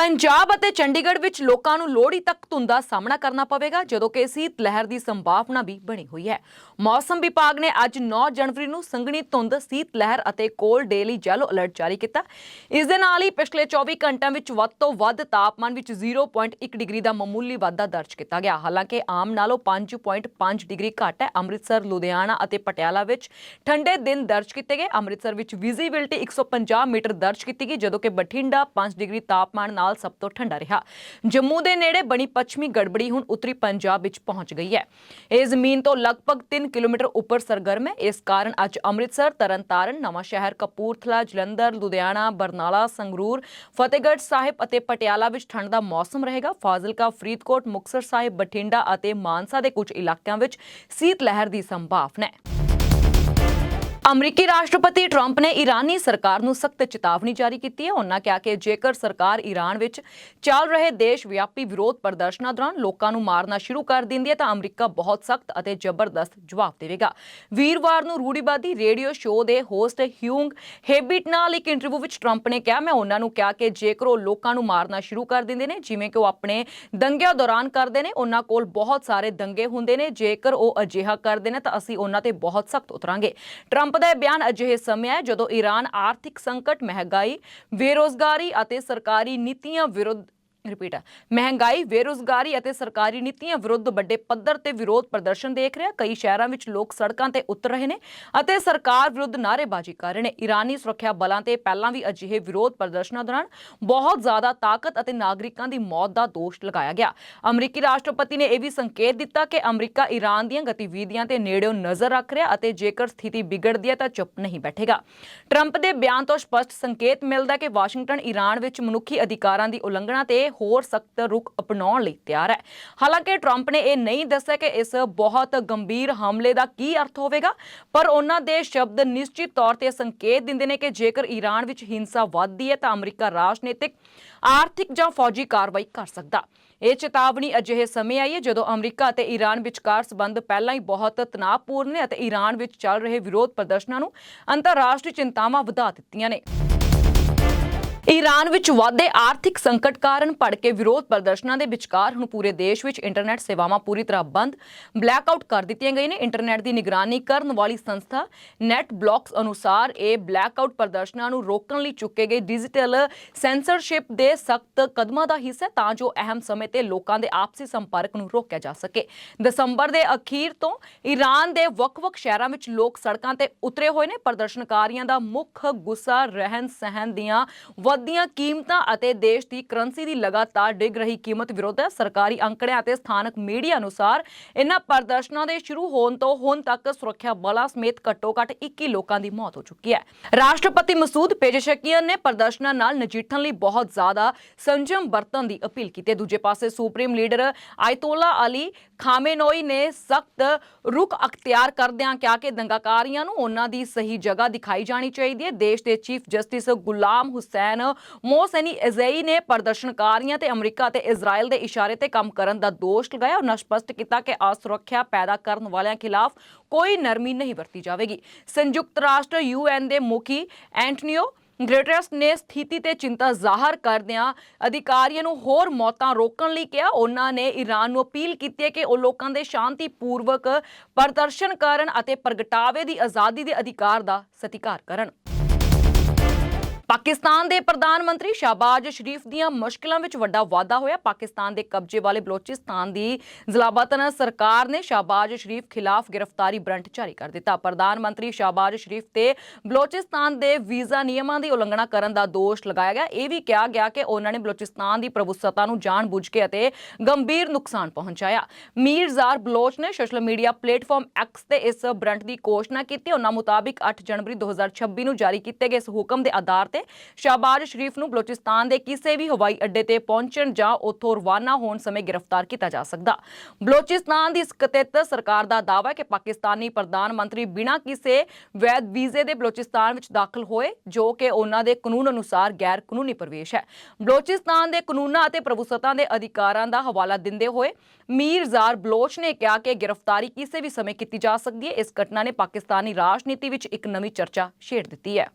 ਪੰਜਾਬ ਅਤੇ ਚੰਡੀਗੜ੍ਹ ਵਿੱਚ ਲੋਕਾਂ ਨੂੰ ਲੋਹੜੀ ਤੱਕ ਧੁੰਦ ਦਾ ਸਾਹਮਣਾ ਕਰਨਾ ਪਵੇਗਾ, ਜਦੋਂ ਕਿ ਸੀਤ ਲਹਿਰ ਦੀ ਸੰਭਾਵਨਾ ਵੀ ਬਣੀ ਹੋਈ ਹੈ। ਮੌਸਮ ਵਿਭਾਗ ਨੇ ਅੱਜ 9 ਜਨਵਰੀ ਨੂੰ ਸੰਘਣੀ ਧੁੰਦ, ਸੀਤ ਲਹਿਰ ਅਤੇ ਕੋਲਡ ਡੇ ਲਈ ਯੈਲੋ ਅਲਰਟ ਜਾਰੀ ਕੀਤਾ। ਇਸ ਦੇ ਨਾਲ ਹੀ ਪਿਛਲੇ 24 ਘੰਟਿਆਂ ਵਿੱਚ ਵੱਧ ਤੋਂ ਵੱਧ ਤਾਪਮਾਨ ਵਿੱਚ 0.1 ਡਿਗਰੀ ਦਾ ਮਾਮੂਲੀ ਵਾਧਾ ਦਰਜ ਕੀਤਾ ਗਿਆ। ਹਾਲਾਂਕਿ ਆਮ ਨਾਲੋਂ 5.5 ਡਿਗਰੀ ਘੱਟ ਹੈ। ਅੰਮ੍ਰਿਤਸਰ, ਲੁਧਿਆਣਾ ਅਤੇ ਪਟਿਆਲਾ ਵਿੱਚ ਠੰਡੇ ਦਿਨ ਦਰਜ ਕੀਤੇ ਗਏ। ਅੰਮ੍ਰਿਤਸਰ ਵਿੱਚ ਵਿਜ਼ਿਬਿਲਟੀ 150 ਮੀਟਰ ਦਰਜ ਕੀਤੀ ਗਈ, ਜਦੋਂ ਕਿ ਬਠਿੰਡਾ 5 ਡਿਗਰੀ ਤਾਪਮਾਨ ਨਾਲ ਸਭ ਤੋਂ ਠੰਡਾ ਰਿਹਾ। ਜੰਮੂ ਦੇ ਨੇੜੇ ਬਣੀ ਪੱਛਮੀ ਗੜਬੜੀ ਹੁਣ ਉੱਤਰੀ ਪੰਜਾਬ ਵਿੱਚ ਪਹੁੰਚ ਗਈ ਹੈ। ਇਹ ਜ਼ਮੀਨ ਤੋਂ ਲਗਭਗ 3 ਕਿਲੋਮੀਟਰ ਉੱਪਰ ਸਰਗਰਮ ਹੈ। ਇਸ ਕਾਰਨ ਅੱਜ ਅੰਮ੍ਰਿਤਸਰ, ਤਰਨਤਾਰਨ, ਨਵਾਂ ਸ਼ਹਿਰ, ਕਪੂਰਥਲਾ, ਜਲੰਧਰ, ਲੁਧਿਆਣਾ, ਬਰਨਾਲਾ, ਸੰਗਰੂਰ, ਫਤਿਹਗੜ੍ਹ ਸਾਹਿਬ ਅਤੇ ਪਟਿਆਲਾ ਵਿੱਚ ਠੰਡ ਦਾ ਮੌਸਮ ਰਹੇਗਾ। ਫਾਜ਼ਿਲਕਾ, ਫਰੀਦਕੋਟ, ਮੁਕਤਸਰ ਸਾਹਿਬ, ਬਠਿੰਡਾ ਅਤੇ ਮਾਨਸਾ ਦੇ ਕੁਝ ਇਲਾਕਿਆਂ ਵਿੱਚ ਸੀਤ ਲਹਿਰ ਦੀ ਸੰਭਾਵਨਾ ਹੈ। ਅਮਰੀਕੀ ਰਾਸ਼ਟਰਪਤੀ ਟਰੰਪ ਨੇ ਈਰਾਨੀ ਸਰਕਾਰ ਨੂੰ ਸਖਤ ਚੇਤਾਵਨੀ ਜਾਰੀ ਕੀਤੀ ਹੈ। ਉਹਨਾਂ ਕਿਹਾ ਕਿ ਜੇਕਰ ਸਰਕਾਰ ਈਰਾਨ ਵਿੱਚ ਚੱਲ ਰਹੇ ਦੇਸ਼ ਵਿਆਪੀ ਵਿਰੋਧ ਪ੍ਰਦਰਸ਼ਨਾਂ ਦੌਰਾਨ ਲੋਕਾਂ ਨੂੰ ਮਾਰਨਾ ਸ਼ੁਰੂ ਕਰ ਦਿੰਦੀ ਹੈ ਤਾਂ ਅਮਰੀਕਾ ਬਹੁਤ ਸਖਤ ਅਤੇ ਜ਼ਬਰਦਸਤ ਜਵਾਬ ਦੇਵੇਗਾ। ਵੀਰਵਾਰ ਨੂੰ ਰੂੜੀਵਾਦੀ ਰੇਡੀਓ ਸ਼ੋਅ ਦੇ ਹੋਸਟ ਹਿਊਂਗ ਹੇਬਿਟ ਨਾਲ ਇੱਕ ਇੰਟਰਵਿਊ ਵਿੱਚ ਟਰੰਪ ਨੇ ਕਿਹਾ। ਮੈਂ ਉਹਨਾਂ ਨੂੰ ਕਿਹਾ ਕਿ ਜੇਕਰ ਉਹ ਲੋਕਾਂ ਨੂੰ ਮਾਰਨਾ ਸ਼ੁਰੂ ਕਰ ਦਿੰਦੇ ਨੇ, ਜਿਵੇਂ ਕਿ ਉਹ ਆਪਣੇ ਦੰਗਿਆਂ ਦੌਰਾਨ ਕਰਦੇ ਨੇ, ਉਹਨਾਂ ਕੋਲ ਬਹੁਤ ਸਾਰੇ ਦੰਗੇ ਹੁੰਦੇ ਨੇ। ਜੇਕਰ ਉਹ ਅਜਿਹਾ ਕਰਦੇ ਨੇ ਤਾਂ ਅਸੀਂ ਉਹਨਾਂ ਤੇ ਬਹੁਤ ਸਖਤ ਉਤਰਾਂਗੇ। ਟਰੰਪ ਦਾ ਇਹ ਬਿਆਨ ਅਜਿਹੇ ਸਮੇਂ ਹੈ ਜਦੋਂ ਈਰਾਨ ਆਰਥਿਕ ਸੰਕਟ, ਮਹਿੰਗਾਈ, ਬੇਰੋਜ਼ਗਾਰੀ ਅਤੇ ਸਰਕਾਰੀ ਨੀਤੀਆਂ ਵਿਰੁੱਧ ਰਿਪੀਟ ਹੈ ਮਹਿੰਗਾਈ, ਬੇਰੁਜ਼ਗਾਰੀ ਅਤੇ ਸਰਕਾਰੀ ਨੀਤੀਆਂ ਵਿਰੁੱਧ ਵੱਡੇ ਪੱਧਰ ਤੇ ਵਿਰੋਧ ਪ੍ਰਦਰਸ਼ਨ ਦੇਖ ਰਿਹਾ। ਕਈ ਸ਼ਹਿਰਾਂ ਵਿੱਚ ਲੋਕ ਸੜਕਾਂ ਤੇ ਉਤਰ ਰਹੇ ਨੇ ਅਤੇ ਸਰਕਾਰ ਵਿਰੁੱਧ ਨਾਅਰੇਬਾਜ਼ੀ ਕਰ ਰਹੇ ਨੇ। ਈਰਾਨੀ ਸੁਰੱਖਿਆ ਬਲਾਂ ਤੇ ਪਹਿਲਾਂ ਵੀ ਅਜਿਹੇ ਵਿਰੋਧ ਪ੍ਰਦਰਸ਼ਨਾਂ ਦੌਰਾਨ ਬਹੁਤ ਜ਼ਿਆਦਾ ਤਾਕਤ ਅਤੇ ਨਾਗਰਿਕਾਂ ਦੀ ਮੌਤ ਦਾ ਦੋਸ਼ ਲਗਾਇਆ ਗਿਆ। ਅਮਰੀਕੀ ਰਾਸ਼ਟਰਪਤੀ ਨੇ ਇਹ ਵੀ ਸੰਕੇਤ ਦਿੱਤਾ ਕਿ ਅਮਰੀਕਾ ਈਰਾਨ ਦੀਆਂ ਗਤੀਵਿਧੀਆਂ ਤੇ ਨੇੜਿਓਂ ਨਜ਼ਰ ਰੱਖ ਰਿਹਾ ਅਤੇ ਜੇਕਰ ਸਥਿਤੀ ਵਿਗੜਦੀ ਹੈ ਤਾਂ ਚੁੱਪ ਨਹੀਂ ਬੈਠੇਗਾ। ਟਰੰਪ ਦੇ ਬਿਆਨ ਤੋਂ ਸਪਸ਼ਟ ਸੰਕੇਤ ਮਿਲਦਾ ਹੈ ਕਿ ਵਾਸ਼ਿੰਗਟਨ ਈਰਾਨ ਵਿੱਚ ਮਨੁੱਖੀ ਅਧਿਕਾਰਾਂ ਦੀ ਉਲੰਘਣਾ ਤੇ ਹੋਰ ਸਖਤ ਰੁਖ ਅਪਣਾਉਣ ਲਈ ਤਿਆਰ ਹੈ। ਹਾਲਾਂਕਿ ਟਰੰਪ ਨੇ ਇਹ ਨਹੀਂ ਦੱਸਿਆ ਕਿ ਇਸ ਬਹੁਤ ਗੰਭੀਰ ਹਮਲੇ ਦਾ ਕੀ ਅਰਥ ਹੋਵੇਗਾ, ਪਰ ਉਹਨਾਂ ਦੇ ਸ਼ਬਦ ਨਿਸ਼ਚਿਤ ਤੌਰ ਤੇ ਸੰਕੇਤ ਦਿੰਦੇ ਨੇ ਕਿ ਜੇਕਰ ਈਰਾਨ ਵਿੱਚ ਹਿੰਸਾ ਵੱਧਦੀ ਹੈ ਤਾਂ ਅਮਰੀਕਾ ਰਾਜਨੀਤਿਕ, ਆਰਥਿਕ ਜਾਂ ਫੌਜੀ ਕਾਰਵਾਈ ਕਰ ਸਕਦਾ। ਇਹ ਚੇਤਾਵਨੀ ਅਜਿਹੇ ਸਮੇਂ ਆਈ ਹੈ ਜਦੋਂ ਅਮਰੀਕਾ ਅਤੇ ਈਰਾਨ ਵਿਚਕਾਰ ਸਬੰਧ ਪਹਿਲਾਂ ਹੀ ਬਹੁਤ ਤਣਾਅਪੂਰਨ ਨੇ ਅਤੇ ਈਰਾਨ ਵਿੱਚ ਚੱਲ ਰਹੇ ਵਿਰੋਧ ਪ੍ਰਦਰਸ਼ਨਾਂ ਨੂੰ ਅੰਤਰਰਾਸ਼ਟਰੀ ਚਿੰਤਾਵਾਂ ਵਧਾ ਦਿੱਤੀਆਂ ਨੇ। ਈਰਾਨ ਵਿੱਚ ਵਾਧੇ ਆਰਥਿਕ ਸੰਕਟ ਕਾਰਨ ਭੜਕੇ ਵਿਰੋਧ ਪ੍ਰਦਰਸ਼ਨਾਂ ਦੇ ਵਿਚਕਾਰ ਹੁਣ ਪੂਰੇ ਦੇਸ਼ ਵਿੱਚ ਇੰਟਰਨੈਟ ਸੇਵਾਵਾਂ ਪੂਰੀ ਤਰ੍ਹਾਂ ਬੰਦ ਬਲੈਕਆਊਟ ਕਰ ਦਿੱਤੀਆਂ ਗਈਆਂ ਨੇ। ਇੰਟਰਨੈਟ ਦੀ ਨਿਗਰਾਨੀ ਕਰਨ ਵਾਲੀ ਸੰਸਥਾ ਨੈਟ ਬਲੌਕਸ ਅਨੁਸਾਰ ਇਹ ਬਲੈਕਆਊਟ ਪ੍ਰਦਰਸ਼ਨਾਂ ਨੂੰ ਰੋਕਣ ਲਈ ਚੁੱਕੇ ਗਏ। ਡਿਜੀਟਲ ਸੈਂਸਰਸ਼ਿਪ ਦੇ ਸਖਤ ਕਦਮਾਂ ਦਾ ਹਿੱਸਾ ਤਾਂ ਜੋ ਅਹਿਮ ਸਮੇਂ ਤੇ ਲੋਕਾਂ ਦੇ ਆਪਸੀ ਸੰਪਰਕ ਨੂੰ ਰੋਕਿਆ ਜਾ ਸਕੇ। ਦਸੰਬਰ ਦੇ ਅਖੀਰ ਤੋਂ ਈਰਾਨ ਦੇ ਵੱਖ-ਵੱਖ ਸ਼ਹਿਰਾਂ ਵਿੱਚ ਲੋਕ ਸੜਕਾਂ ਤੇ ਉਤਰੇ ਹੋਏ ਨੇ। ਪ੍ਰਦਰਸ਼ਨਕਾਰੀਆਂ ਦਾ ਮੁੱਖ ਗੁੱਸਾ ਰਹਿਣ ਸਹਿਣ ਦੀਆਂ ਵੱਧਦੀਆਂ ਕੀਮਤਾਂ ਅਤੇ ਦੇਸ਼ ਦੀ ਕਰੰਸੀ ਦੀ ਲਗਾਤਾਰ ਡਿੱਗ ਰਹੀ ਕੀਮਤ ਵਿਰੁੱਧ ਸਰਕਾਰੀ ਅੰਕੜਿਆਂ ਅਤੇ ਸਥਾਨਕ ਮੀਡੀਆ ਅਨੁਸਾਰ ਇਨ੍ਹਾਂ ਪ੍ਰਦਰਸ਼ਨਾਂ ਦੇ ਸ਼ੁਰੂ ਹੋਣ ਤੋਂ ਹੁਣ ਤੱਕ ਸੁਰੱਖਿਆ ਬਲਾਂ ਸਮੇਤ ਘੱਟੋ-ਘੱਟ 21 ਲੋਕਾਂ ਦੀ ਮੌਤ ਹੋ ਚੁੱਕੀ ਹੈ। ਰਾਸ਼ਟਰਪਤੀ ਮਸੂਦ ਪੇਜਸ਼ਕੀਅਨ ਨੇ ਪ੍ਰਦਰਸ਼ਨਾਂ ਨਾਲ ਨਜਿੱਠਣ ਲਈ ਬਹੁਤ ਜ਼ਿਆਦਾ ਸੰਜਮ ਵਰਤਣ ਦੀ ਅਪੀਲ ਕੀਤੀ। ਦੂਜੇ ਪਾਸੇ supreme leader Ayatollah Ali Khamenei ਨੇ ਸਖਤ ਰੁਖ ਅਖਤਿਆਰ ਕਰਦਿਆਂ ਕਿਹਾ ਕਿ ਦੰਗਾਕਾਰੀਆਂ ਨੂੰ ਉਹਨਾਂ ਦੀ ਸਹੀ ਜਗ੍ਹਾ ਦਿਖਾਈ ਜਾਣੀ ਚਾਹੀਦੀ ਹੈ। ਦੇਸ਼ ਦੇ chief justice Gholam Hossein Mohseni Ejei ਨੇ ਪ੍ਰਦਰਸ਼ਨਕਾਰੀਆਂ ਤੇ ਅਮਰੀਕਾ ਤੇ ਇਜ਼ਰਾਈਲ ਦੇ ਇਸ਼ਾਰੇ ਤੇ ਕੰਮ ਕਰਨ ਦਾ ਦੋਸ਼ ਲਗਾਇਆ ਉਹਨਾਂ ਸਪਸ਼ਟ ਕੀਤਾ ਕਿ ਅਸੁਰੱਖਿਆ ਪੈਦਾ ਕਰਨ ਵਾਲਿਆਂ ਖਿਲਾਫ ਕੋਈ ਨਰਮੀ ਨਹੀਂ ਵਰਤੀ ਜਾਵੇਗੀ। ਸੰਯੁਕਤ ਰਾਸ਼ਟਰ ਯੂਐਨ ਦੇ ਮੁਖੀ ਐਂਟਨੀਓ ਗ੍ਰੇਟਰਸ ਨੇ ਸਥਿਤੀ ਤੇ ਚਿੰਤਾ ਜ਼ਾਹਰ ਕਰਦਿਆਂ ਅਧਿਕਾਰੀਆਂ ਨੂੰ ਹੋਰ ਮੌਤਾਂ ਰੋਕਣ ਲਈ ਕਿਹਾ। ਉਹਨਾਂ ਨੇ ਈਰਾਨ ਨੂੰ ਅਪੀਲ ਕੀਤੀ ਹੈ ਕਿ ਉਹ ਲੋਕਾਂ ਦੇ ਸ਼ਾਂਤੀਪੂਰਵਕ ਪ੍ਰਦਰਸ਼ਨ ਕਰਨ ਅਤੇ ਪ੍ਰਗਟਾਵੇ ਦੀ ਆਜ਼ਾਦੀ ਦੇ ਅਧਿਕਾਰ ਦਾ ਸਤਿਕਾਰ ਕਰਨ। ਪਾਕਿਸਤਾਨ ਦੇ ਪ੍ਰਧਾਨ ਮੰਤਰੀ ਸ਼ਾਹਬਾਜ਼ ਸ਼ਰੀਫ ਦੀਆਂ ਮੁਸ਼ਕਲਾਂ ਵਿੱਚ ਵੱਡਾ ਵਾਧਾ ਹੋਇਆ। ਪਾਕਿਸਤਾਨ ਦੇ ਕਬਜ਼ੇ ਵਾਲੇ ਬਲੋਚਿਸਤਾਨ ਦੀ ਜ਼ਲਾਬਤਨ ਸਰਕਾਰ ਨੇ ਸ਼ਾਹਬਾਜ਼ ਸ਼ਰੀਫ ਖਿਲਾਫ ਗ੍ਰਿਫਤਾਰੀ ਵਾਰੰਟ ਜਾਰੀ ਕਰ ਦਿੱਤਾ। ਪ੍ਰਧਾਨ ਮੰਤਰੀ ਸ਼ਾਹਬਾਜ਼ ਸ਼ਰੀਫ ਤੇ ਬਲੋਚਿਸਤਾਨ ਦੇ ਵੀਜ਼ਾ ਨਿਯਮਾਂ ਦੀ ਉਲੰਘਣਾ ਕਰਨ ਦਾ ਦੋਸ਼ ਲਗਾਇਆ ਗਿਆ। ਇਹ ਵੀ ਕਿਹਾ ਗਿਆ ਕਿ ਉਹਨਾਂ ਨੇ ਬਲੋਚਿਸਤਾਨ ਦੀ ਪ੍ਰਭੂਸੱਤਾ ਨੂੰ ਜਾਣਬੁੱਝ ਕੇ ਅਤੇ ਗੰਭੀਰ ਨੁਕਸਾਨ ਪਹੁੰਚਾਇਆ। ਮੀਰ ਜ਼ਾਰ ਬਲੋਚ ਨੇ ਸੋਸ਼ਲ ਮੀਡੀਆ ਪਲੇਟਫਾਰਮ ਐਕਸ ਤੇ ਇਸ ਬਰੰਟ ਦੀ ਘੋਸ਼ਣਾ ਕੀਤੀ। ਉਹਨਾਂ ਮੁਤਾਬਿਕ 8 ਜਨਵਰੀ 2026 ਨੂੰ ਜਾਰੀ ਕੀਤੇ ਗਏ ਇਸ ਹੁਕਮ ਦੇ ਆਧਾਰ ਤੇ ਤੇ ਸ਼ਾਹਬਾਜ਼ ਸ਼ਰੀਫ ਨੂੰ ਬਲੋਚਿਸਤਾਨ ਦੇ ਕਿਸੇ ਵੀ ਹਵਾਈ ਅੱਡੇ ਤੇ ਪਹੁੰਚਣ ਜਾਂ ਉੱਥੋਂ ਰਵਾਨਾ ਹੋਣ ਸਮੇਂ ਗ੍ਰਿਫਤਾਰ ਕੀਤਾ ਜਾ ਸਕਦਾ। ਬਲੋਚਿਸਤਾਨ ਦੀ ਸਥਿਤ ਸਰਕਾਰ ਦਾ ਦਾਅਵਾ ਹੈ ਕਿ ਪਾਕਿਸਤਾਨੀ ਪ੍ਰਧਾਨ ਮੰਤਰੀ ਬਿਨਾਂ ਕਿਸੇ ਵੈਧ ਵੀਜ਼ੇ ਦੇ ਬਲੋਚਿਸਤਾਨ ਵਿੱਚ ਦਾਖਲ ਹੋਏ, ਜੋ ਕਿ ਉਹਨਾਂ ਦੇ ਕਾਨੂੰਨ ਅਨੁਸਾਰ ਗੈਰ ਕਾਨੂੰਨੀ ਪ੍ਰਵੇਸ਼ ਹੈ। ਬਲੋਚਿਸਤਾਨ ਦੇ ਕਾਨੂੰਨਾਂ ਅਤੇ ਪ੍ਰਭੂਸੱਤਾ ਦੇ ਅਧਿਕਾਰਾਂ ਦਾ ਹਵਾਲਾ ਦਿੰਦੇ ਹੋਏ ਮੀਰ ਜ਼ਾਰ ਬਲੋਚ ਨੇ ਕਿਹਾ ਕਿ ਗ੍ਰਿਫਤਾਰੀ ਕਿਸੇ ਵੀ ਸਮੇਂ ਕੀਤੀ ਜਾ ਸਕਦੀ ਹੈ। ਇਸ ਘਟਨਾ ਨੇ ਪਾਕਿਸਤਾਨੀ ਰਾਜਨੀਤੀ ਵਿੱਚ ਇੱਕ ਨਵੀਂ ਚਰਚਾ ਛੇੜ ਦਿੱਤੀ ਹੈ।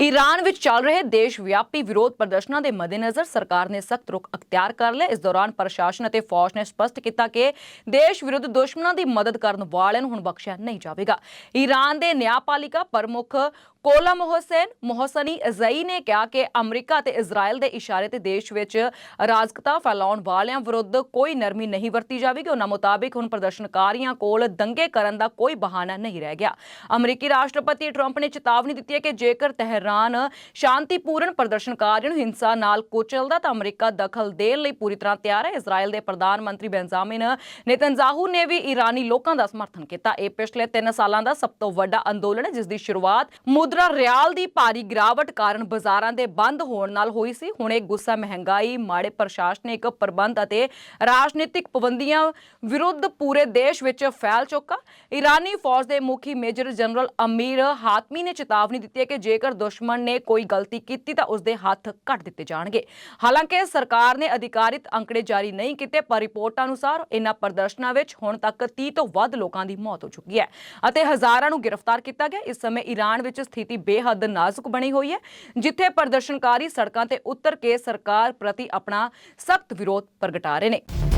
ਈਰਾਨ ਵਿੱਚ ਚੱਲ ਰਹੇ ਦੇਸ਼ ਵਿਆਪੀ ਵਿਰੋਧ ਪ੍ਰਦਰਸ਼ਨਾਂ ਦੇ ਮੱਦੇਨਜ਼ਰ ਸਰਕਾਰ ਨੇ ਸਖਤ ਰੁਖ ਅਖਤਿਆਰ ਕਰ ਲਿਆ। ਇਸ ਦੌਰਾਨ ਪ੍ਰਸ਼ਾਸਨ ਅਤੇ ਫੌਜ ਨੇ ਸਪਸ਼ਟ ਕੀਤਾ ਕਿ ਦੇਸ਼ ਵਿਰੁੱਧ ਦੁਸ਼ਮਣਾਂ ਦੀ ਮਦਦ ਕਰਨ ਵਾਲਿਆਂ ਨੂੰ ਹੁਣ ਬਖਸ਼ਿਆ ਨਹੀਂ ਜਾਵੇਗਾ। ਈਰਾਨ ਦੇ ਨਿਆਂਪਾਲਿਕਾ ਪ੍ਰਮੁੱਖ ਕੋਲਾ ਮੋਹਸੈਨ ਮੋਹਸਨੀ ਅਜ਼ਈ ਨੇ ਕਿਹਾ ਕਿ ਅਮਰੀਕਾ ਅਤੇ ਇਜ਼ਰਾਈਲ ਦੇ ਇਸ਼ਾਰੇ ਤੇ ਦੇਸ਼ ਵਿੱਚ ਅਰਾਜਕਤਾ ਫੈਲਾਉਣ ਵਾਲਿਆਂ ਵਿਰੁੱਧ ਕੋਈ ਨਰਮੀ ਨਹੀਂ ਵਰਤੀ ਜਾਵੇਗੀ। ਉਹਨਾਂ ਮੁਤਾਬਿਕ ਹੁਣ ਪ੍ਰਦਰਸ਼ਨਕਾਰੀਆਂ ਕੋਲ ਦੰਗੇ ਕਰਨ ਦਾ ਕੋਈ ਬਹਾਨਾ ਨਹੀਂ ਰਹਿ ਗਿਆ। ਅਮਰੀਕੀ ਰਾਸ਼ਟਰਪਤੀ ਟਰੰਪ ਨੇ ਚੇਤਾਵਨੀ ਦਿੱਤੀ ਹੈ ਕਿ ਜੇਕਰ ਤਹਿਰਾਨ ਸ਼ਾਂਤੀਪੂਰਨ ਪ੍ਰਦਰਸ਼ਨਕਾਰੀਆਂ ਨੂੰ ਹਿੰਸਾ ਨਾਲ ਕੁਚਲਦਾ ਤਾਂ ਅਮਰੀਕਾ ਦਖਲ ਦੇਣ ਲਈ ਪੂਰੀ ਤਰ੍ਹਾਂ ਤਿਆਰ ਹੈ। ਇਜ਼ਰਾਈਲ ਦੇ ਪ੍ਰਧਾਨ ਮੰਤਰੀ ਬੈਂਜ਼ਾਮਿਨ ਨੇਤਨਜ਼ਾਹੂ ਨੇ ਵੀ ਈਰਾਨੀ ਲੋਕਾਂ ਦਾ ਸਮਰਥਨ ਕੀਤਾ। ਇਹ ਪਿਛਲੇ 3 ਸਾਲਾਂ ਦਾ ਸਭ ਤੋਂ ਵੱਡਾ ਅੰਦੋਲਨ ਹੈ, ਜਿਸ ਦੀ ਸ਼ੁਰੂਆਤ ਮੁਦਰਾ ਰਿਆਲ ਦੀ ਭਾਰੀ ਗਿਰਾਵਟ ਕਾਰਨ ਬਾਜ਼ਾਰਾਂ ਦੇ ਬੰਦ ਹੋਣ ਨਾਲ ਹੋਈ ਸੀ। ਹੁਣ ਇਹ ਗੁੱਸਾ, ਮਹਿੰਗਾਈ, ਮਾੜੇ ਪ੍ਰਸ਼ਾਸਨਿਕ ਪ੍ਰਬੰਧ ਅਤੇ ਰਾਜਨੀਤਿਕ ਪਾਬੰਦੀਆਂ ਵਿਰੁੱਧ ਪੂਰੇ ਦੇਸ਼ ਵਿੱਚ ਫੈਲ ਚੁੱਕਾ। ਈਰਾਨੀ ਫੌਜ ਦੇ ਮੁਖੀ ਮੇਜਰ ਜਨਰਲ ਅਮੀਰ ਹਾਤਮੀ ਨੇ ਚੇਤਾਵਨੀ ਦਿੱਤੀ ਹੈ ਕਿ ਜੇਕਰ ਦੁਸ਼ਮਣ ਨੇ ਕੋਈ ਗਲਤੀ ਕੀਤੀ ਤਾਂ ਉਸ ਦੇ ਹੱਥ ਕੱਟ ਦਿੱਤੇ ਜਾਣਗੇ। ਹਾਲਾਂਕਿ ਸਰਕਾਰ ਨੇ ਅਧਿਕਾਰਿਤ ਅੰਕੜੇ ਜਾਰੀ ਨਹੀਂ ਕੀਤੇ, ਪਰ ਰਿਪੋਰਟਾਂ ਅਨੁਸਾਰ ਇਨ੍ਹਾਂ ਪ੍ਰਦਰਸ਼ਨਾਂ ਵਿੱਚ ਹੁਣ ਤੱਕ 30 ਤੋਂ ਵੱਧ ਲੋਕਾਂ ਦੀ ਮੌਤ ਹੋ ਚੁੱਕੀ ਹੈ ਅਤੇ ਹਜ਼ਾਰਾਂ ਨੂੰ ਗ੍ਰਿਫਤਾਰ ਕੀਤਾ ਗਿਆ। ਇਸ ਸਮੇਂ ਈਰਾਨ ਵਿੱਚ ਸਥਿਤੀ ਬੇਹੱਦ ਨਾਜ਼ੁਕ ਬਣੀ ਹੋਈ ਹੈ, ਜਿੱਥੇ ਪ੍ਰਦਰਸ਼ਨਕਾਰੀ ਸੜਕਾਂ ਤੇ ਉਤਰ ਕੇ ਸਰਕਾਰ ਪ੍ਰਤੀ ਆਪਣਾ ਸਖਤ ਵਿਰੋਧ ਪ੍ਰਗਟਾ ਰਹੇ ਨੇ।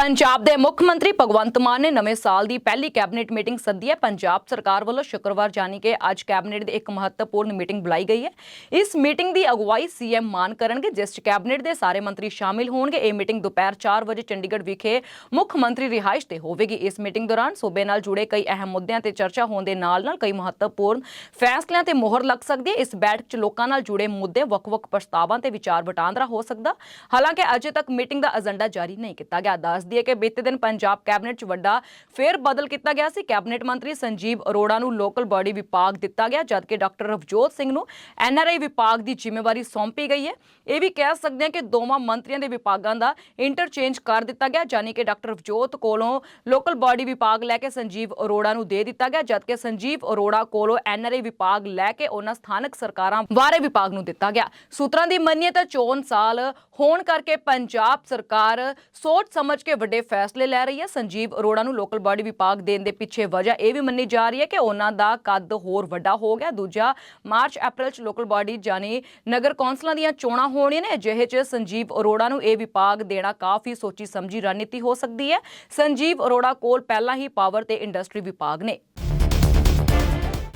ਪੰਜਾਬ ਦੇ ਮੁੱਖ ਮੰਤਰੀ ਭਗਵੰਤ ਮਾਨ ਨੇ ਨਵੇਂ ਸਾਲ ਦੀ ਪਹਿਲੀ ਕੈਬਨਿਟ ਮੀਟਿੰਗ ਸੱਦੀ ਹੈ। ਪੰਜਾਬ ਸਰਕਾਰ ਵੱਲੋਂ ਸ਼ੁੱਕਰਵਾਰ ਜਾਨੀ ਕਿ ਅੱਜ ਕੈਬਨਿਟ ਦੀ ਇੱਕ ਮਹੱਤਵਪੂਰਨ ਮੀਟਿੰਗ ਬੁਲਾਈ ਗਈ ਹੈ। ਇਸ ਮੀਟਿੰਗ ਦੀ ਅਗਵਾਈ ਸੀਐਮ ਮਾਨ ਕਰਨਗੇ, ਜਿਸ 'ਚ ਕੈਬਨਿਟ ਦੇ ਸਾਰੇ ਮੰਤਰੀ ਸ਼ਾਮਿਲ ਹੋਣਗੇ। ਇਹ ਮੀਟਿੰਗ ਦੁਪਹਿਰ 4 ਵਜੇ ਚੰਡੀਗੜ੍ਹ ਵਿਖੇ ਮੁੱਖ ਮੰਤਰੀ ਰਿਹਾਇਸ਼ ਤੇ ਹੋਵੇਗੀ। ਇਸ ਮੀਟਿੰਗ ਦੌਰਾਨ ਸੂਬੇ ਨਾਲ ਜੁੜੇ ਕਈ ਅਹਿਮ ਮੁੱਦਿਆਂ ਤੇ ਚਰਚਾ ਹੋਣ ਦੇ ਨਾਲ-ਨਾਲ ਕਈ ਮਹੱਤਵਪੂਰਨ ਫੈਸਲਿਆਂ ਤੇ ਮੋਹਰ ਲੱਗ ਸਕਦੀ ਹੈ। ਇਸ ਬੈਠਕ 'ਚ ਲੋਕਾਂ ਨਾਲ ਜੁੜੇ ਮੁੱਦੇ, ਵੱਖ-ਵੱਖ ਪ੍ਰਸਤਾਵਾਂ ਤੇ ਵਿਚਾਰ ਵਟਾਂਦਰਾ ਹੋ ਸਕਦਾ। ਹਾਲਾਂਕਿ ਅਜੇ ਤੱਕ ਮੀਟਿੰਗ ਦਾ ਏਜੰਡਾ ਜਾਰੀ ਨਹੀਂ ਕੀਤਾ ਗਿਆ। ਦੱਸ ਦਈਏ ਕਿ ਬੀਤੇ ਦਿਨ ਪੰਜਾਬ ਕੈਬਨਿਟ 'ਚ ਵੱਡਾ ਫੇਰ ਬਦਲ ਕੀਤਾ ਗਿਆ ਸੀ। ਕੈਬਨਿਟ ਮੰਤਰੀ ਸੰਜੀਵ ਅਰੋੜਾ ਨੂੰ ਲੋਕਲ ਬਾਡੀ ਵਿਭਾਗ ਦਿੱਤਾ ਗਿਆ, ਜਦਕਿ ਡਾਕਟਰ ਰਵਜੋਤ ਸਿੰਘ ਨੂੰ ਐਨਆਰਆਈ ਵਿਭਾਗ ਦੀ ਜ਼ਿੰਮੇਵਾਰੀ ਸੌਂਪੀ ਗਈ ਹੈ। ਇਹ ਵੀ ਕਹਿ ਸਕਦੇ ਹਾਂ ਕਿ ਦੋਵਾਂ ਮੰਤਰੀਆਂ ਦੇ ਵਿਭਾਗਾਂ ਦਾ ਇੰਟਰਚੇਂਜ ਕਰ ਦਿੱਤਾ ਗਿਆ ਯਾਨੀ ਕਿ ਡਾਕਟਰ ਰਵਜੋਤ ਕੋਲੋਂ ਲੋਕਲ ਬਾਡੀ ਵਿਭਾਗ ਲੈ ਕੇ ਸੰਜੀਵ ਅਰੋੜਾ ਨੂੰ ਦੇ ਦਿੱਤਾ ਗਿਆ, ਜਦਕਿ ਸੰਜੀਵ ਅਰੋੜਾ ਕੋਲੋਂ ਐਨਆਰਆਈ ਵਿਭਾਗ ਲੈ ਕੇ ਉਹਨਾਂ ਸਥਾਨਕ ਸਰਕਾਰਾਂ ਬਾਰੇ ਵਿਭਾਗ ਨੂੰ ਦਿੱਤਾ ਗਿਆ। ਸੂਤਰਾਂ ਦੀ ਮੰਨੀਏ ਤਾਂ ਚੋਣ ਸਾਲ ਹੋਣ ਕਰਕੇ ਪੰਜਾਬ ਸਰਕਾਰ ਸੋਚ ਸਮਝ ਕੇ ਵੱਡੇ ਫੈਸਲੇ ਲੈ ਰਹੀ ਹੈ। ਸੰਜੀਵ ਅਰੋੜਾ ਨੂੰ ਲੋਕਲ ਬਾਡੀ ਵਿਭਾਗ ਦੇਣ ਦੇ ਪਿੱਛੇ ਵਜ੍ਹਾ ਇਹ ਵੀ ਮੰਨੀ ਜਾ ਰਹੀ ਹੈ ਕਿ ਉਹਨਾਂ ਦਾ ਕੱਦ ਹੋਰ ਵੱਡਾ ਹੋ ਗਿਆ। ਦੂਜਾ, ਮਾਰਚ, ਅਪ੍ਰੈਲ ਚ ਲੋਕਲ ਬਾਡੀ ਜਾਨੀ ਨਗਰ ਕੌਂਸਲਾਂ ਦੀਆਂ ਚੋਣਾਂ ਹੋਣੀਆਂ ਨੇ। ਅਜਿਹੇ ਚ ਸੰਜੀਵ ਅਰੋੜਾ ਨੂੰ ਇਹ ਵਿਭਾਗ ਦੇਣਾ ਕਾਫੀ ਸੋਚੀ ਸਮਝੀ ਰਣਨੀਤੀ ਹੋ ਸਕਦੀ ਹੈ। ਸੰਜੀਵ ਅਰੋੜਾ ਕੋਲ ਪਹਿਲਾਂ ਹੀ ਪਾਵਰ ਤੇ ਇੰਡਸਟਰੀ ਵਿਭਾਗ ਨੇ।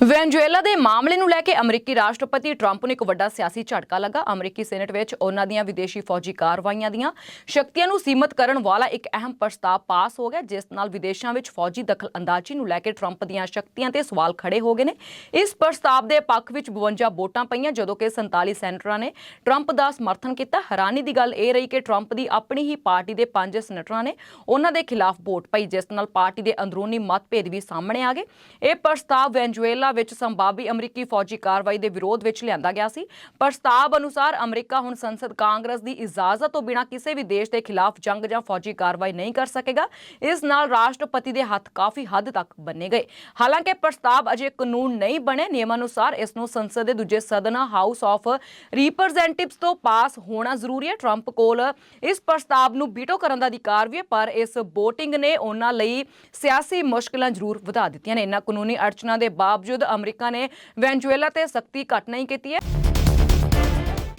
ਵੈਨਜ਼ੂਏਲਾ ਦੇ ਮਾਮਲੇ ਨੂੰ ਲੈ ਕੇ ਅਮਰੀਕੀ ਰਾਸ਼ਟਰਪਤੀ ਟਰੰਪ ਨੂੰ ਇੱਕ ਵੱਡਾ ਸਿਆਸੀ ਝਟਕਾ ਲੱਗਾ। ਅਮਰੀਕੀ ਸੈਨੇਟ ਵਿੱਚ ਉਹਨਾਂ ਦੀਆਂ ਵਿਦੇਸ਼ੀ ਫੌਜੀ ਕਾਰਵਾਈਆਂ ਦੀਆਂ ਸ਼ਕਤੀਆਂ ਨੂੰ ਸੀਮਤ ਕਰਨ ਵਾਲਾ ਇੱਕ ਅਹਿਮ ਪ੍ਰਸਤਾਵ ਪਾਸ ਹੋ ਗਿਆ, ਜਿਸ ਨਾਲ ਵਿਦੇਸ਼ਾਂ ਵਿੱਚ ਫੌਜੀ ਦਖਲ-ਅੰਦਾਜ਼ੀ ਨੂੰ ਲੈ ਕੇ ਟਰੰਪ ਦੀਆਂ ਸ਼ਕਤੀਆਂ ਤੇ ਸਵਾਲ ਖੜੇ ਹੋ ਗਏ ਨੇ। ਇਸ ਪ੍ਰਸਤਾਵ ਦੇ ਪੱਖ ਵਿੱਚ 52 ਵੋਟਾਂ ਪਈਆਂ, ਜਦੋਂ ਕਿ 47 ਸੈਨੇਟਰਾਂ ਨੇ ਟਰੰਪ ਦਾ ਸਮਰਥਨ ਕੀਤਾ। ਹੈਰਾਨੀ ਦੀ ਗੱਲ ਇਹ ਰਹੀ ਕਿ ਟਰੰਪ ਦੀ ਆਪਣੀ ਹੀ ਪਾਰਟੀ ਦੇ ਪੰਜ ਸੈਨੇਟਰਾਂ ਨੇ ਉਹਨਾਂ ਦੇ ਖਿਲਾਫ ਵੋਟ ਪਾਈ, ਜਿਸ ਨਾਲ ਪਾਰਟੀ ਦੇ ਅੰਦਰੂਨੀ ਮਤਭੇਦ ਵੀ ਸਾਹਮਣੇ ਆ ਗਏ। ਇਹ ਪ੍ਰਸਤਾਵ ਵੈਨਜ਼ੂਏਲਾ ਵਿੱਚ ਸੰਭਾਵੀ ਅਮਰੀਕੀ ਫੌਜੀ ਕਾਰਵਾਈ ਦੇ ਵਿਰੋਧ ਵਿੱਚ ਲਿਆਂਦਾ ਗਿਆ ਸੀ। ਪ੍ਰਸਤਾਵ ਅਨੁਸਾਰ ਅਮਰੀਕਾ ਹੁਣ ਸੰਸਦ ਕਾਂਗਰਸ ਦੀ ਇਜਾਜ਼ਤ ਤੋਂ ਬਿਨਾਂ ਕਿਸੇ ਵੀ ਦੇਸ਼ ਦੇ ਖਿਲਾਫ ਜੰਗ ਜਾਂ ਫੌਜੀ ਕਾਰਵਾਈ ਨਹੀਂ ਕਰ ਸਕੇਗਾ। ਇਸ ਨਾਲ ਰਾਸ਼ਟਰਪਤੀ ਦੇ ਹੱਥ ਕਾਫੀ ਹੱਦ ਤੱਕ ਬੰਨੇ ਗਏ। ਹਾਲਾਂਕਿ ਪ੍ਰਸਤਾਵ ਅਜੇ ਕਾਨੂੰਨ ਨਹੀਂ ਬਣੇ ਨਿਯਮ ਅਨੁਸਾਰ ਇਸ ਨੂੰ ਸੰਸਦ ਦੇ ਦੂਜੇ ਸਦਨ ਹਾਊਸ ਆਫ ਰਿਪਰੈਜ਼ੈਂਟੇਟਿਵਸ ਤੋਂ ਪਾਸ ਹੋਣਾ ਜ਼ਰੂਰੀ ਹੈ। ਟਰੰਪ ਕੋਲ ਇਸ ਪ੍ਰਸਤਾਵ ਨੂੰ ਵੀਟੋ ਕਰਨ ਦਾ ਅਧਿਕਾਰ ਵੀ ਹੈ, ਪਰ ਇਸ VOTING ਨੇ ਉਹਨਾਂ ਲਈ ਸਿਆਸੀ ਮੁਸ਼ਕਲਾਂ ਜ਼ਰੂਰ ਵਧਾ ਦਿੱਤੀਆਂ ਨੇ। ਇਹਨਾਂ ਕਾਨੂੰਨੀ ਅੜਚਨਾਂ ਦੇ ਬਾਵਜੂਦ ਅਮਰੀਕਾ ਨੇ ਵੈਨਜ਼ੂਏਲਾ ਤੇ ਸਖਤੀ ਘੱਟ ਨਹੀਂ ਕੀਤੀ ਹੈ।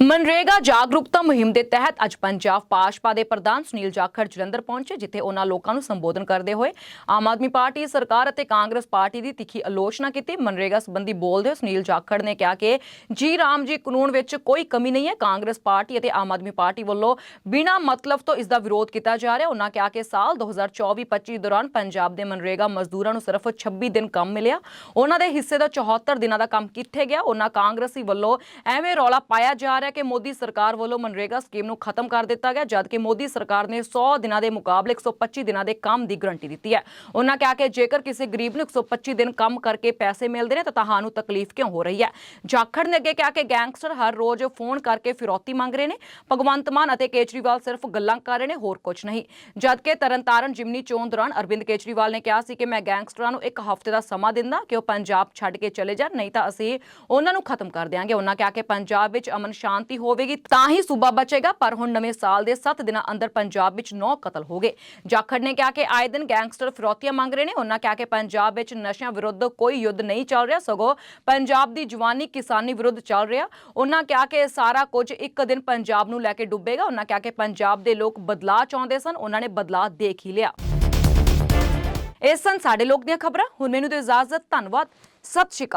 ਮਨਰੇਗਾ ਜਾਗਰੂਕਤਾ ਮੁਹਿੰਮ ਦੇ ਤਹਿਤ ਅੱਜ ਪੰਜਾਬ ਭਾਜਪਾ ਦੇ ਪ੍ਰਧਾਨ ਸੁਨੀਲ ਜਾਖੜ ਜਲੰਧਰ ਪਹੁੰਚੇ, ਜਿੱਥੇ ਉਹਨਾਂ ਲੋਕਾਂ ਨੂੰ ਸੰਬੋਧਨ ਕਰਦੇ ਹੋਏ ਆਮ ਆਦਮੀ ਪਾਰਟੀ, ਸਰਕਾਰ ਅਤੇ ਕਾਂਗਰਸ ਪਾਰਟੀ ਦੀ ਤਿੱਖੀ ਆਲੋਚਨਾ ਕੀਤੀ। ਮਨਰੇਗਾ ਸੰਬੰਧੀ ਬੋਲਦੇ ਹੋਏ ਸੁਨੀਲ ਜਾਖੜ ਨੇ ਕਿਹਾ ਕਿ ਜੀ ਰਾਮ ਜੀ, ਕਾਨੂੰਨ ਵਿੱਚ ਕੋਈ ਕਮੀ ਨਹੀਂ ਹੈ। ਕਾਂਗਰਸ ਪਾਰਟੀ ਅਤੇ ਆਮ ਆਦਮੀ ਪਾਰਟੀ ਵੱਲੋਂ ਬਿਨਾਂ ਮਤਲਬ ਤੋਂ ਇਸ ਦਾ ਵਿਰੋਧ ਕੀਤਾ ਜਾ ਰਿਹਾ। ਉਹਨਾਂ ਕਿਹਾ ਕਿ ਸਾਲ 2024-25 ਦੌਰਾਨ ਪੰਜਾਬ ਦੇ ਮਨਰੇਗਾ ਮਜ਼ਦੂਰਾਂ ਨੂੰ ਸਿਰਫ 26 ਦਿਨ ਕੰਮ ਮਿਲਿਆ। ਉਹਨਾਂ ਦੇ ਹਿੱਸੇ ਦਾ 74 ਦਿਨਾਂ ਦਾ ਕੰਮ ਕਿੱਥੇ ਗਿਆ? ਉਹਨਾਂ ਕਾਂਗਰਸੀ ਵੱਲੋਂ ਐਵੇਂ ਰੌਲਾ ਪਾਇਆ ਜਾ ਰਿਹਾ ਰਿਹਾ ਕਿ ਮੋਦੀ ਸਰਕਾਰ ਵੱਲੋਂ ਮਨਰੇਗਾ ਸਕੀਮ ਨੂੰ ਖਤਮ ਕਰ ਦਿੱਤਾ ਗਿਆ, ਜਦਕਿ ਮੋਦੀ ਸਰਕਾਰ ਨੇ 100 ਦਿਨਾਂ ਦੇ ਮੁਕਾਬਲੇ 125 ਦਿਨਾਂ ਦੇ ਕੰਮ ਦੀ ਗਰੰਟੀ ਦਿੱਤੀ ਹੈ। ਉਹਨਾਂ ਕਿਹਾ ਕਿ ਜੇਕਰ ਕਿਸੇ ਗਰੀਬ ਨੂੰ 125 ਦਿਨ ਕੰਮ ਕਰਕੇ ਪੈਸੇ ਮਿਲਦੇ ਨੇ, ਤਾਂ ਤੁਹਾਨੂੰ ਤਕਲੀਫ ਕਿਉਂ ਹੋ ਰਹੀ ਹੈ? ਜਾਖੜ ਨੇ ਅੱਗੇ ਕਿਹਾ ਕਿ ਗੈਂਗਸਟਰ ਹਰ ਰੋਜ਼ ਫੋਨ ਕਰਕੇ ਫਿਰੌਤੀ ਮੰਗ ਰਹੇ ਨੇ। ਭਗਵੰਤ ਮਾਨ ਅਤੇ ਕੇਜਰੀਵਾਲ ਸਿਰਫ ਗੱਲਾਂ ਕਰ ਰਹੇ ਨੇ, ਹੋਰ ਕੁਝ ਨਹੀਂ। ਜਦਕਿ ਤਰਨਤਾਰਨ, ਜਿਮਨੀ ਚੋਣ ਦੌਰਾਨ ਅਰਵਿੰਦ ਕੇਜਰੀਵਾਲ ਨੇ ਕਿਹਾ ਸੀ ਕਿ ਮੈਂ ਗੈਂਗਸਟਰਾਂ ਨੂੰ ਇੱਕ ਹਫ਼ਤੇ ਦਾ ਸਮਾਂ ਦਿੰਦਾ ਕਿ ਉਹ ਪੰਜਾਬ ਛੱਡ ਕੇ ਚਲੇ ਜਾਣ, ਨਹੀਂ ਤਾਂ ਅਸੀਂ ਉਹਨਾਂ ਨੂੰ ਖਤਮ ਕਰ ਦਿਆਂਗੇ। ਉਹਨਾਂ ਕਿਹਾ ਕਿ ਪੰਜਾਬ ਵਿੱਚ ਅਮਨ ਸ਼ਾਂਤੀ ਹੋਵੇਗੀ ਤਾਂ ਹੀ ਸੂਬਾ ਬਚੇਗਾ, ਪਰ ਹੁਣ ਨਵੇਂ ਸਾਲ ਦੇ 7 ਦਿਨਾਂ ਅੰਦਰ ਪੰਜਾਬ ਵਿੱਚ 9 ਕਤਲ ਹੋ ਗਏ। ਜਾਖੜ ਨੇ ਕਿਹਾ ਕਿ ਆਏ ਦਿਨ ਗੈਂਗਸਟਰ ਫਿਰੌਤੀਆਂ ਮੰਗ ਰਹੇ ਨੇ। ਉਹਨਾਂ ਕਿਹਾ ਕਿ ਪੰਜਾਬ ਵਿੱਚ ਨਸ਼ਿਆਂ ਵਿਰੁੱਧ ਕੋਈ ਯੁੱਧ ਨਹੀਂ ਚੱਲ ਰਿਹਾ। ਸਗੋਂ ਪੰਜਾਬ ਦੀ ਜਵਾਨੀ ਕਿਸਾਨੀ ਵਿਰੁੱਧ ਚੱਲ ਰਿਹਾ। ਉਹਨਾਂ ਕਿਹਾ ਕਿ ਇਹ ਸਾਰਾ ਕੁਝ ਇੱਕ ਦਿਨ ਪੰਜਾਬ ਨੂੰ ਲੈ ਕੇ ਡੁੱਬੇਗਾ। ਉਹਨਾਂ ਕਿਹਾ ਕਿ ਪੰਜਾਬ ਦੇ ਲੋਕ ਬਦਲਾਅ ਚਾਹੁੰਦੇ ਸਨ। ਉਹਨਾਂ ਨੇ ਬਦਲਾਅ ਦੇਖ ਹੀ ਲਿਆ। ਇਹ ਸਨ ਸਾਡੇ ਲੋਕ ਦੀਆਂ ਖਬਰਾਂ। ਹੁਣ ਮੈਨੂੰ ਤੇ ਇਜਾਜ਼ਤ। ਧੰਨਵਾਦ। ਸਤਿ ਸ਼੍ਰੀ ਅਕਾਲ।